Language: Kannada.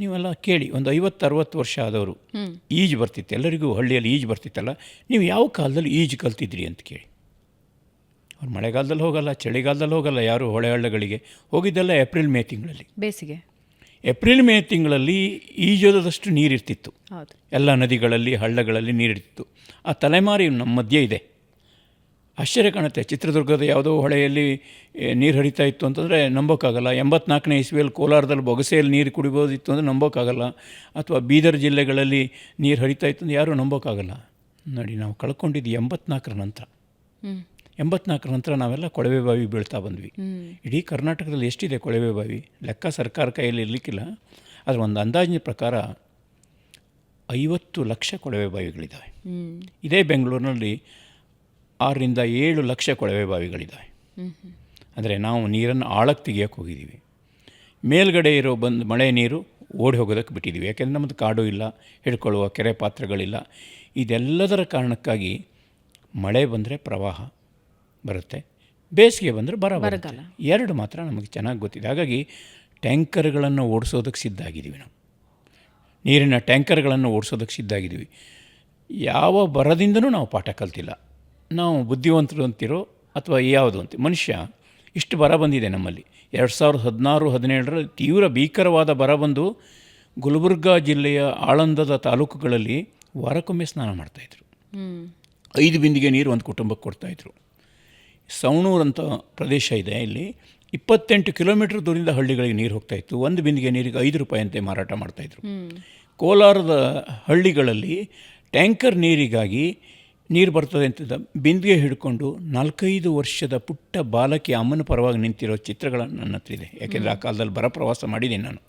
ನೀವೆಲ್ಲ ಕೇಳಿ ಒಂದು ಐವತ್ತು ಅರವತ್ತು ವರ್ಷ ಆದವರು ಈಜು ಬರ್ತಿತ್ತು. ಎಲ್ಲರಿಗೂ ಹಳ್ಳಿಯಲ್ಲಿ ಈಜು ಬರ್ತಿತ್ತಲ್ಲ ನೀವು ಯಾವ ಕಾಲದಲ್ಲಿ ಈಜು ಕಲ್ತಿದ್ರಿ ಅಂತ ಕೇಳಿ. ಅವ್ರು ಮಳೆಗಾಲದಲ್ಲಿ ಹೋಗಲ್ಲ ಚಳಿಗಾಲದಲ್ಲಿ ಹೋಗಲ್ಲ ಯಾರು ಹೊಳೆ ಹಳ್ಳಗಳಿಗೆ. ಹೋಗಿದ್ದೆಲ್ಲ ಏಪ್ರಿಲ್ ಮೇ ತಿಂಗಳಲ್ಲಿ. ಬೇಸಿಗೆ. ಏಪ್ರಿಲ್ ಮೇ ತಿಂಗಳಲ್ಲಿ ಈಜೋದಷ್ಟು ನೀರಿರ್ತಿತ್ತು. ಎಲ್ಲ ನದಿಗಳಲ್ಲಿ ಹಳ್ಳಗಳಲ್ಲಿ ನೀರಿರ್ತಿತ್ತು. ಆ ತಲೆಮಾರಿ ನಮ್ಮ ಮಧ್ಯೆ ಇದೆ. ಆಶ್ಚರ್ಯ ಕಾಣುತ್ತೆ. ಚಿತ್ರದುರ್ಗದ ಯಾವುದೋ ಹೊಳೆಯಲ್ಲಿ ನೀರು ಹರಿತಾ ಇತ್ತು ಅಂತಂದರೆ ನಂಬೋಕ್ಕಾಗಲ್ಲ ಎಂಬತ್ನಾಲ್ಕನೇ ಇಸ್ವಿಯಲ್ಲಿ ಕೋಲಾರದಲ್ಲಿ ಬೊಗಸೆಯಲ್ಲಿ ನೀರು ಕುಡಿಬೋದಿತ್ತು ಅಂದರೆ ನಂಬೋಕ್ಕಾಗಲ್ಲ ಅಥವಾ ಬೀದರ್ ಜಿಲ್ಲೆಗಳಲ್ಲಿ ನೀರು ಹರಿತಾ ಇತ್ತು ಅಂದರೆ ಯಾರೂ ನಂಬೋಕ್ಕಾಗಲ್ಲ ನೋಡಿ ನಾವು ಕಳ್ಕೊಂಡಿದ್ದು ಎಂಬತ್ನಾಲ್ಕರ ನಂತರ. ಎಂಬತ್ನಾಲ್ಕರ ನಂತರ ನಾವೆಲ್ಲ ಕೊಳವೆ ಬಾವಿ ಬೀಳ್ತಾ ಬಂದ್ವಿ. ಇಡೀ ಕರ್ನಾಟಕದಲ್ಲಿ ಎಷ್ಟಿದೆ ಕೊಳವೆ ಬಾವಿ? ಲೆಕ್ಕ ಸರ್ಕಾರ ಕೈಯಲ್ಲಿ ಇರಲಿಕ್ಕಿಲ್ಲ. ಆದರೆ ಒಂದು ಅಂದಾಜಿನ ಪ್ರಕಾರ ಐವತ್ತು ಲಕ್ಷ ಕೊಳವೆ ಬಾವಿಗಳಿದ್ದಾವೆ ಇದೇ ಬೆಂಗಳೂರಿನಲ್ಲಿ ಆರರಿಂದ ಏಳು ಲಕ್ಷ ಕೊಳವೆ ಬಾವಿಗಳಿದ್ದಾವೆ. ಅಂದರೆ ನಾವು ನೀರನ್ನು ಆಳಕ್ಕೆ ತೆಗಿಯೋಕ್ಕೆ ಹೋಗಿದ್ದೀವಿ. ಮೇಲ್ಗಡೆ ಇರೋ ಬಂದು ಮಳೆ ನೀರು ಓಡಿ ಹೋಗೋದಕ್ಕೆ ಬಿಟ್ಟಿದ್ದೀವಿ. ಯಾಕೆಂದರೆ ನಮ್ಮದು ಕಾಡು ಇಲ್ಲ ಹಿಡ್ಕೊಳ್ಳುವ ಕೆರೆ ಪಾತ್ರಗಳಿಲ್ಲ. ಇದೆಲ್ಲದರ ಕಾರಣಕ್ಕಾಗಿ ಮಳೆ ಬಂದರೆ ಪ್ರವಾಹ ಬರುತ್ತೆ ಬೇಸಿಗೆ ಬಂದರೆ ಬರ ಬರುತ್ತೆ. ಎರಡು ಮಾತ್ರ ನಮಗೆ ಚೆನ್ನಾಗಿ ಗೊತ್ತಿದೆ. ಹಾಗಾಗಿ ಟ್ಯಾಂಕರ್ಗಳನ್ನು ಓಡಿಸೋದಕ್ಕೆ ಸಿದ್ಧ ಆಗಿದ್ದೀವಿ ನಾವು. ನೀರಿನ ಟ್ಯಾಂಕರ್ಗಳನ್ನು ಓಡಿಸೋದಕ್ಕೆ ಸಿದ್ಧ ಆಗಿದ್ದೀವಿ. ಯಾವ ಬರದಿಂದನೂ ನಾವು ಪಾಠ ಕಲ್ತಿಲ್ಲ. ನಾವು ಬುದ್ಧಿವಂತರು ಅಂತಿರೋ ಅಥವಾ ಯಾವುದು ಅಂತ. ಮನುಷ್ಯ ಇಷ್ಟು ಬರ ಬಂದಿದೆ ನಮ್ಮಲ್ಲಿ. ಎರಡು ಸಾವಿರದ ಹದಿನಾರು ಹದಿನೇಳರಲ್ಲಿ ತೀವ್ರ ಭೀಕರವಾದ ಬರ ಬಂದು ಗುಲ್ಬರ್ಗಾ ಜಿಲ್ಲೆಯ ಆಳಂದದ ತಾಲೂಕುಗಳಲ್ಲಿ ವಾರಕ್ಕೊಮ್ಮೆ ಸ್ನಾನ ಮಾಡ್ತಾಯಿದ್ರು ಐದು ಬಿಂದಿಗೆ ನೀರು ಒಂದು ಕುಟುಂಬಕ್ಕೆ ಕೊಡ್ತಾಯಿದ್ರು ಸವಣೂರು ಅಂತ ಪ್ರದೇಶ ಇದೆ ಇಲ್ಲಿ. ಇಪ್ಪತ್ತೆಂಟು ಕಿಲೋಮೀಟ್ರ್ ದೂರದಿಂದ ಹಳ್ಳಿಗಳಿಗೆ ನೀರು ಹೋಗ್ತಾಯಿತ್ತು ಒಂದು ಬಿಂದಿಗೆ ನೀರಿಗೆ ಐದು ರೂಪಾಯಿಯಂತೆ ಮಾರಾಟ ಮಾಡ್ತಾಯಿದ್ರು ಕೋಲಾರದ ಹಳ್ಳಿಗಳಲ್ಲಿ ಟ್ಯಾಂಕರ್ ನೀರಿಗಾಗಿ ನೀರು ಬರ್ತದೆ ಅಂತಿದ್ದ. ಬಿಂದಿಗೆ ಹಿಡ್ಕೊಂಡು ನಾಲ್ಕೈದು ವರ್ಷದ ಪುಟ್ಟ ಬಾಲಕಿ ಅಮ್ಮನ ಪರವಾಗಿ ನಿಂತಿರೋ ಚಿತ್ರಗಳನ್ನು ನನ್ನ ಹತ್ರ ಇದೆ. ಯಾಕೆಂದರೆ ಆ ಕಾಲದಲ್ಲಿ ಬರ ಪ್ರವಾಸ ಮಾಡಿದ್ದೀನಿ ನಾನು.